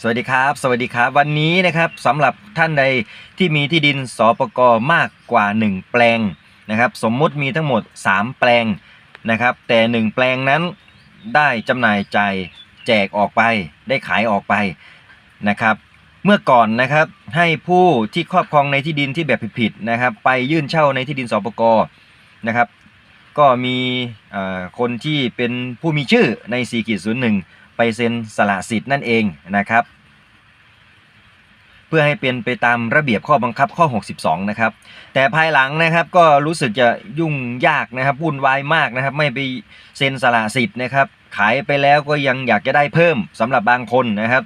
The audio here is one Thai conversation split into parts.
สวัสดีครับ สวัสดีครับ วันนี้นะครับสำหรับท่านใดที่มีที่ดินสปกมากกว่า 1 แปลงนะครับ สมมุติมีทั้งหมด 3 แปลงนะครับ แต่ 1 แปลงนั้นได้จำหน่ายจ่ายแจกออกไป ได้ขายออกไปนะครับ เมื่อก่อนนะครับให้ผู้ที่ครอบครองในที่ดินที่แบบผิดๆนะครับ ไปยื่นเช่าในที่ดินสปกนะครับ ก็มีคนที่เป็นผู้มีชื่อใน4ขีด01 ไปเซ็นสละสิทธิ์นั่นเองนะครับ เพื่อให้เป็นไปตามระเบียบข้อบังคับข้อ 62 นะครับ แต่ภายหลังนะครับก็รู้สึกจะยุ่งยากนะครับวุ่นวายมากนะครับ ไม่ไปเซ็นสละสิทธิ์นะครับ ขายไปแล้วก็ยังอยากจะได้เพิ่มสำหรับบางคนนะครับ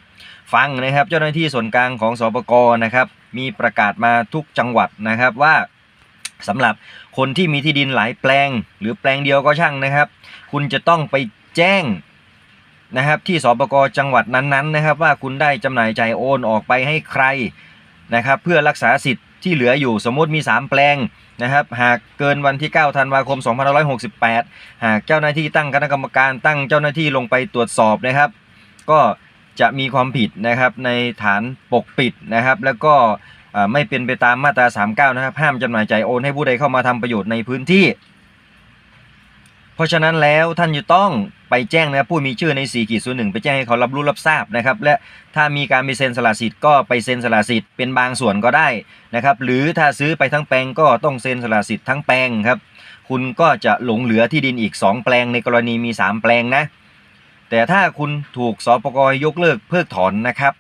ฟังนะครับเจ้าหน้าที่ส่วนกลางของสปกนะครับ มีประกาศมาทุกจังหวัดนะครับว่าสำหรับคนที่มีที่ดินหลายแปลง หรือแปลงเดียวก็ช่างนะครับ คุณจะต้องไปแจ้ง นะครับที่สปกจังหวัดนั้นๆนะครับ ว่าคุณได้จำหน่ายจ่ายโอนออกไปให้ใครนะครับ เพื่อรักษาสิทธิ์ที่เหลืออยู่สมมติมี 3 แปลงนะครับ หากเกินวันที่ 9 ธันวาคม 2568 หากเจ้าหน้าที่ตั้งคณะกรรมการตั้งเจ้าหน้าที่ลงไปตรวจสอบนะครับ ก็จะมีความผิดนะครับในฐานปกปิดนะครับ แล้วก็ไม่เป็นไปตามมาตรา 39 นะครับ ห้ามจำหน่ายจ่ายโอนให้ผู้ใดเข้ามาทำประโยชน์ในพื้นที่ เพราะฉะนั้นแล้วท่านจะต้อง ไปแจ้งนะผู้มีชื่อใน4ขีดศูนย์หนึ่งไปแจ้งให้เขารับรู้รับทราบนะครับและถ้ามีการไปเซ็นสละสิทธิ์ก็ไปเซ็นสละสิทธิ์เป็นบางส่วนก็ได้นะครับหรือถ้าซื้อไปทั้งแปลงก็ต้องเซ็นสละสิทธิ์ทั้งแปลงครับคุณก็จะหลงเหลือที่ดินอีก 2 แปลงในกรณีมี 3 แปลงนะแต่ถ้าคุณถูกสปกยกเลิกเพิกถอนนะครับ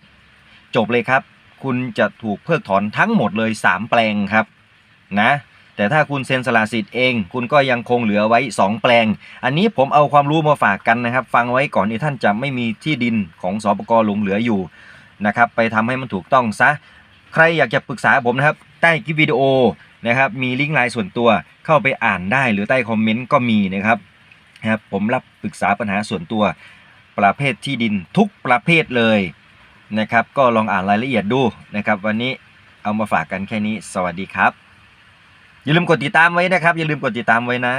จบเลยครับ คุณจะถูกเพิกถอนทั้งหมดเลย 3 แปลงครับนะ แต่ถ้าคุณเซ็นสละสิทธิ์เอง คุณก็ยังคงเหลือไว้ 2 แปลง อันนี้ผมเอาความรู้มาฝากกันนะครับ ฟังไว้ก่อนที่ท่านจะไม่มีที่ดินของสปกหลงเหลืออยู่นะครับไปทำให้มันถูกต้องซะ ใครอยากจะปรึกษาผมนะครับ ใต้คลิปวิดีโอนะครับมีลิงก์ไลน์ส่วนตัวเข้าไปอ่านได้หรือใต้คอมเมนต์ก็มีนะครับนะครับผมรับปรึกษาปัญหาส่วนตัวประเภทที่ดินทุกประเภทเลยนะครับ ก็ลองอ่านรายละเอียดดูนะครับ วันนี้เอามาฝากกันแค่นี้ สวัสดีครับ อย่าลืมกดติดตามไว้นะครับ อย่าลืมกดติดตามไว้นะ